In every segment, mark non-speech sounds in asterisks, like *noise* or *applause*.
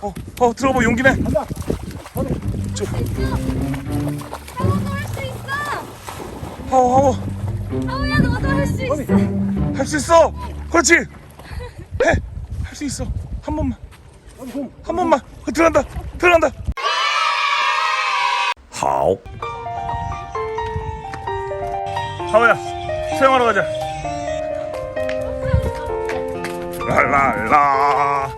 어, 어 들어봐 용기 내. 간다. 저, 하우도 할 수 있어. 하오 하오 하우야 너도 할 수 있어. 할 수 있어. 그렇지. 해. 할 수 있어. 한 번만. 한 번만. 어, 들어간다. 들어간다. 하오. 하오야 수영하러 가자. 랄랄라.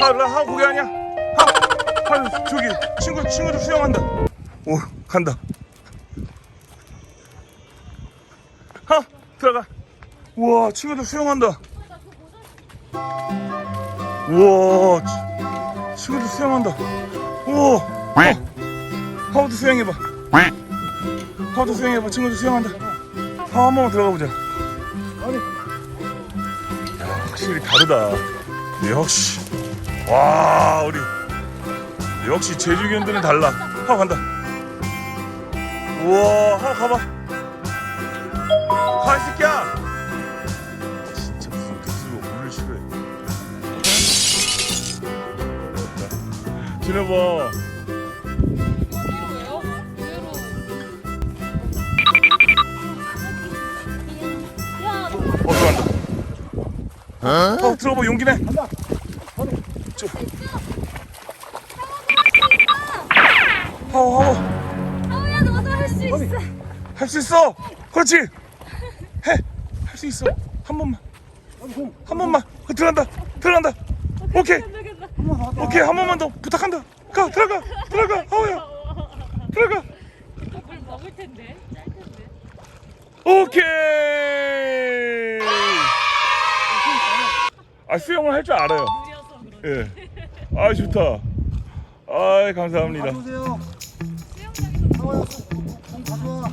하 라 하오 거기 아니야. 하. 하 저기 친구 친구들 수영한다. 오 간다. 하 들어가. 우와 친구들 수영한다. 우와 치- 친구들 수영한다. 우와. 어. 하우도 수영해봐. 하우도 수영해봐. 친구들 수영한다. 하우 한 번만 들어가 보자. 야, 확실히 다르다. 역시. 와, 우리. 역시 제주견들은 달라. 하우 간다. 우와, 하우 가봐. 가, 이 새끼야. 진짜 무슨 백수가 물을 싫어해. 지내봐. 야, 어, 들어간다. 어, 들어봐, 용기 내. 간다. 저. 하우, 하우. 하우야 너도 할 수 있어. 할 수 있어. 그렇지. 해. 할 수 있어. 한 번만. 한 번만. 어, 들어간다. 들어간다. 오케이. 오케이. 한 번만 더 부탁한다. 가. 들어가. 들어가. 하우야. 들어가. 물 먹을 텐데. 짤 텐데. 오케이. 아, 수영을 할 줄 알아요. 예. 아, 좋다. 아, 감사합니다. 가져오세요. 하와야 공 가져와.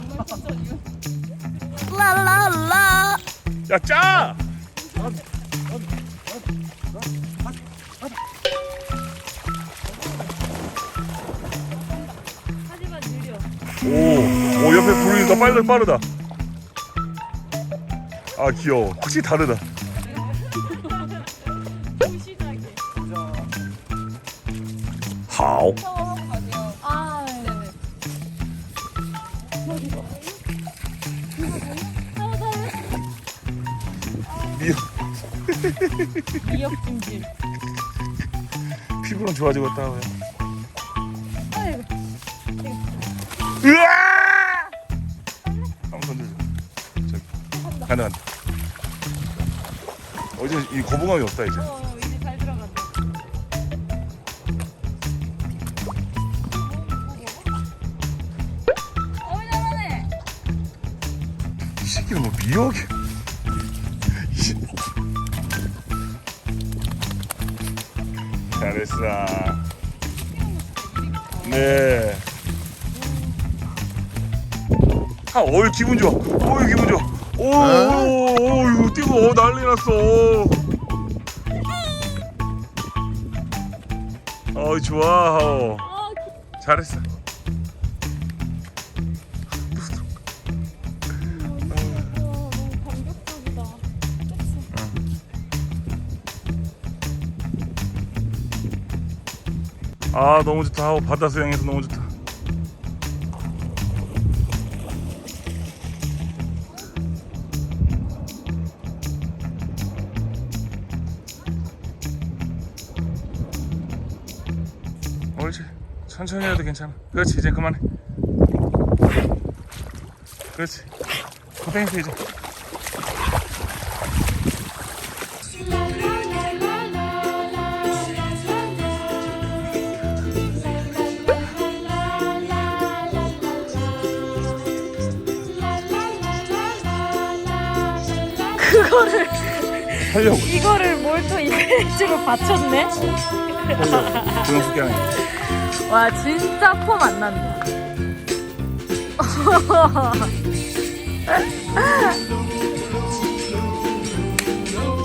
라라라. 야, 짜. 하지만 느려. 오, 오 옆에 불이 더 빠르다 빠르다. 아 귀여워. 확실히 다르다. 미역 미역찜질. 피부는 좋아지겠다. 아이고. 으아! 한번 던져줘. 저기. 간다 간다. 어제 이 거부감이 없다 이제. 어, 새끼는 뭐 미역이. 잘했어. 네. 아, 어이 기분 좋아. 어이 기분 좋아. 오, 오, 오, 이거 뛰고 어, 난리 났어. 어이 좋아. 어. 아, 잘했어. 아 너무 좋다. 어, 바다 수영해서 너무 좋다. 옳지. 천천히 해도 괜찮아. 그렇지 이제 그만해. 그렇지. 고생했어 이제. 그거를 하려고. 이거를 뭘 또 이벤트로 바쳤네? 조영숙이 아니야. 와 진짜 폼 안 난다. *laughs*